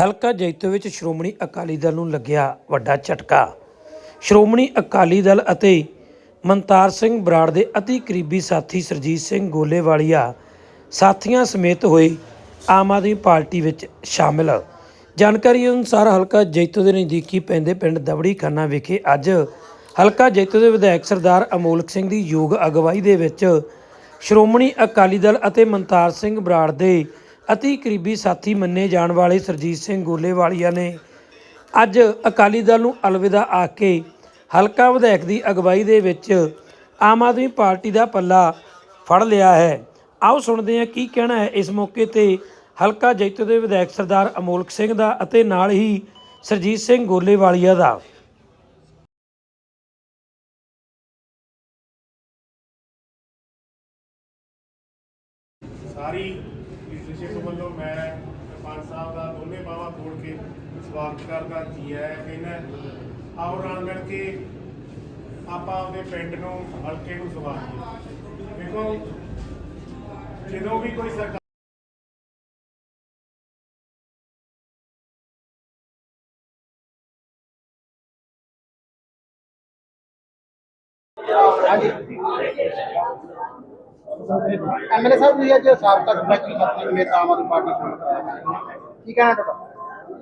ਹਲਕਾ ਜੈਤੋ ਵਿੱਚ ਸ਼੍ਰੋਮਣੀ ਅਕਾਲੀ ਦਲ ਨੂੰ ਲੱਗਿਆ ਵੱਡਾ ਝਟਕਾ। ਸ਼੍ਰੋਮਣੀ ਅਕਾਲੀ ਦਲ ਅਤੇ ਮਨਤਾਰ ਸਿੰਘ ਬਰਾੜ ਦੇ ਅਤੀ ਕਰੀਬੀ ਸਾਥੀ ਸਰਜੀਤ ਸਿੰਘ ਗੋਲੇਵਾਲੀਆ ਸਾਥੀਆਂ ਸਮੇਤ ਹੋਏ ਆਮ ਆਦਮੀ ਪਾਰਟੀ ਵਿੱਚ ਸ਼ਾਮਿਲ। ਜਾਣਕਾਰੀ ਅਨੁਸਾਰ ਹਲਕਾ ਜੈਤੋ ਦੇ ਨਜ਼ਦੀਕੀ ਪੈਂਦੇ ਪਿੰਡ ਦਬੜੀ ਖਾਨਾ ਵਿਖੇ ਅੱਜ ਹਲਕਾ ਜੈਤੋ ਦੇ ਵਿਧਾਇਕ ਸਰਦਾਰ ਅਮੋਲਕ ਸਿੰਘ ਦੀ ਯੋਗ ਅਗਵਾਈ ਦੇ ਵਿੱਚ ਸ਼੍ਰੋਮਣੀ ਅਕਾਲੀ ਦਲ ਅਤੇ ਮਨਤਾਰ ਸਿੰਘ ਬਰਾੜ ਦੇ ਅਤੀ ਕਰੀਬੀ ਸਾਥੀ ਮੰਨੇ ਜਾਣ ਵਾਲੇ ਸਰਜੀਤ ਸਿੰਘ ਗੋਲੇਵਾਲੀਆ ਨੇ ਅੱਜ ਅਕਾਲੀ ਦਲ ਨੂੰ ਅਲਵਿਦਾ ਆਖ ਕੇ ਹਲਕਾ ਵਿਧਾਇਕ ਦੀ ਅਗਵਾਈ ਦੇ ਵਿੱਚ ਆਮ ਆਦਮੀ ਪਾਰਟੀ ਦਾ ਪੱਲਾ ਫੜ ਲਿਆ ਹੈ। ਆਓ ਸੁਣਦੇ ਹਾਂ ਕੀ ਕਹਿਣਾ ਹੈ ਇਸ ਮੌਕੇ ਤੇ ਹਲਕਾ ਜੈਤੋ ਦੇ ਵਿਧਾਇਕ ਸਰਦਾਰ ਅਮੋਲਕ ਸਿੰਘ ਦਾ ਅਤੇ ਨਾਲ ਹੀ ਸਰਜੀਤ ਸਿੰਘ ਗੋਲੇਵਾਲੀਆ ਦਾ। ਸਾਰੀ ਲੀਡਰਸ਼ਿਪ ਵੱਲੋਂ ਮੈਂ ਸਰਪੰਚ ਸਾਹਿਬ ਦਾ ਦੋਨੇ ਬਾਵਾ ਤੋੜ ਕੇ ਸਵਾਗਤ ਕਰਦਾ ਜੀ ਆਇਆਂ ਕਹਿੰਦਾ ਆਓ ਰਲ ਮਿਲ ਕੇ ਆਪਾਂ ਆਪਣੇ ਪਿੰਡ ਨੂੰ, ਹਲਕੇ ਨੂੰ ਸਵਾਰੀਏ। ਦੇਖੋ, ਜਦੋਂ ਵੀ ਕੋਈ ਸਰਕਾਰ ਐਮਐਲਏ ਸਾਹਿਬ ਤੁਸੀਂ ਅੱਜ ਸਾਬਕਾ ਸਰਪੰਚ ਸਾਥੀ ਨੇਤਾ ਆਮ ਆਦਮੀ ਪਾਰਟੀ ਤੋਂ। ਕੀ ਕਹਿਣਾ ਤੁਹਾਡਾ?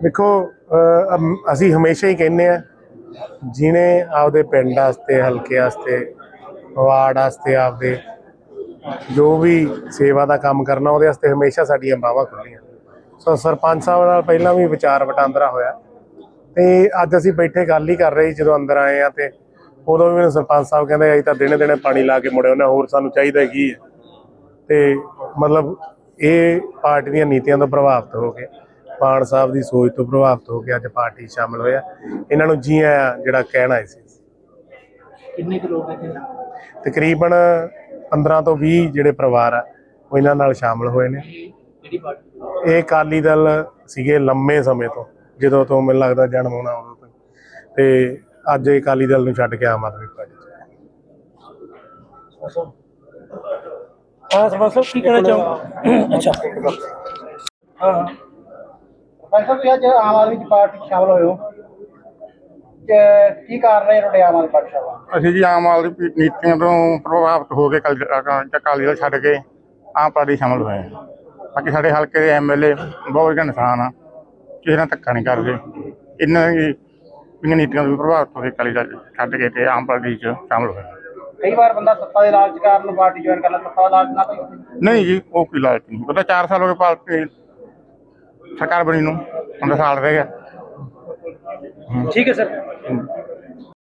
ਦੇਖੋ ਅਹ, ਅਸੀਂ ਹਮੇਸ਼ਾ ਹੀ ਕਹਿੰਦੇ ਆ ਜਿਹਨੇ ਆਪਦੇ ਪਿੰਡ ਵਾਸਤੇ ਹਲਕੇ ਵਾਸਤੇ ਵਾਰਡ ਵਾਸਤੇ ਆਪਦੇ ਜੋ ਵੀ ਸੇਵਾ ਦਾ ਕੰਮ ਕਰਨਾ ਉਹਦੇ ਵਾਸਤੇ ਹਮੇਸ਼ਾ ਸਾਡੀਆਂ ਬਾਹਾਂ ਖੁੱਲੀਆਂ ਸੋ ਸਰਪੰਚ ਸਾਹਿਬ ਨਾਲ ਪਹਿਲਾਂ ਵੀ ਵਿਚਾਰ ਵਟਾਂਦਰਾ ਹੋਇਆ। ਤੇ ਅੱਜ ਅਸੀਂ ਬੈਠੇ ਗੱਲ ਹੀ ਕਰ ਰਹੇ ਸੀ ਜਦੋਂ ਅੰਦਰ ਆਏ ਆ ਤੇ ਉਦੋਂ ਵੀ ਮੈਨੂੰ ਸਰਪੰਚ ਸਾਹਿਬ ਕਹਿੰਦੇ ਅਸੀਂ ਤਾਂ ਦਿਨੇ ਦਿਨੇ ਪਾਣੀ ਲਾ ਕੇ ਮੁੜੇ ਉਹਨਾਂ ਹੋਰ ਸਾਨੂੰ ਚਾਹੀਦਾ ਕੀ ਹੈ? ਤੇ ਮਤਲਬ ਇਹ ਪਾਰਟੀ ਦੀਆਂ ਨੀਤੀਆਂ ਤੋਂ ਪ੍ਰਭਾਵਿਤ ਹੋ ਕੇ ਪਾਣ ਸਾਹਿਬ ਦੀ ਸੋਚ ਤੋਂ ਪ੍ਰਭਾਵਿਤ ਹੋ ਕੇ ਅੱਜ ਪਾਰਟੀ ਸ਼ਾਮਲ ਹੋਇਆ। ਇਹਨਾਂ ਨੂੰ ਜੀ ਆਇਆਂ ਜਿਹੜਾ ਕਹਿਣਾ ਸੀ। ਕਿੰਨੇ ਕੁ ਲੋਕ ਇੱਥੇ? ਤਕਰੀਬਨ 15 ਤੋਂ 20 ਜਿਹੜੇ ਪਰਿਵਾਰ ਆ ਉਹ ਇਹਨਾਂ ਨਾਲ ਸ਼ਾਮਲ ਹੋਏ ਨੇ। ਪਾਰਟੀ? ਇਹ ਅਕਾਲੀ ਦਲ ਸੀਗੇ ਲੰਮੇ ਸਮੇਂ ਤੋਂ ਜਦੋਂ ਤੋਂ ਮੈਨੂੰ ਲੱਗਦਾ ਜਨਮ ਹੋਣਾ ਉਦੋਂ ਤੋਂ। ਤੇ ਅੱਜ ਇਹ ਅਕਾਲੀ ਦਲ ਨੂੰ ਛੱਡ ਕੇ ਆਮ ਆਦਮੀ ਪਾਰਟੀ 'ਚ। ਹਾਂ ਸਰਪੰਚ ਸਾਹਿਬ ਕੀ ਕਹਿਣਾ ਚਾਹੋ ਅੱਛਾ। ਹਾਂ। ਭਾਈ ਸਾਹਿਬ ਤੁਸੀਂ ਅੱਜ ਆਮ ਆਦਮੀ ਪਾਰਟੀ 'ਚ ਸ਼ਾਮਲ ਹੋਏ ਹੋ। ਕਿ ਕਾਰਨ ਹੈ ਤੁਹਾਡੇ ਆਮ ਆਦਮੀ ਪਾਰਟੀ ਸ਼ਾਮਲ ਅਸੀਂ ਜੀ ਆਮ ਆਦਮੀ ਨੀਤੀਆਂ ਤੋਂ ਪ੍ਰਭਾਵਿਤ ਹੋ ਕੇ ਅਕਾਲੀ ਅਕਾ- ਅਕਾਲੀ ਦਲ ਛੱਡ ਕੇ ਆਮ ਪਾਰਟੀ ਸ਼ਾਮਲ ਹੋਏ ਹਾਂ। ਬਾਕੀ ਸਾਡੇ ਹਲਕੇ ਦੇ ਐਮਐਲਏ ਬਹੁਤ ਵਧੀਆ ਇਨਸਾਨ ਆ। ਕਿਸੇ ਨਾਲ ਧੱਕਾ ਨਹੀਂ ਕਰਦੇ। ਇਹਨਾਂ ਦੀ ਨੀਤੀਆਂ ਤੋਂ ਵੀ ਪ੍ਰਭਾਵਿਤ ਹੋ ਕੇ ਅਕਾਲੀ ਦਲ ਛੱਡ ਕੇ ਤੇ ਆਮ ਪਾਰਟੀ 'ਚ ਸ਼ਾਮਲ ਹੋਏ। ਕਈ ਵਾਰ ਬੰਦਾ ਸੱਤਾ ਦੇ ਲਾਲਚ ਕਾਰਨ ਪਾਰਟੀ ਜੁਆਇਨ ਕਰ ਸੱਤਾ ਦਾ ਲਾਲਚ ਨਾ ਕੋਈ ਨਹੀਂ ਜੀ ਉਹ ਕੋਈ ਲਾਲਚ ਨਹੀਂ। ਉਹਦਾ 4 ਸਾਲ ਹੋ ਗਏ ਪਾਰਟੀ ਸਰਕਾਰ ਬਣੀ ਨੂੰ 15 ਸਾਲ ਰਹਿ ਗਿਆ। ਠੀਕ ਹੈ ਸਰ।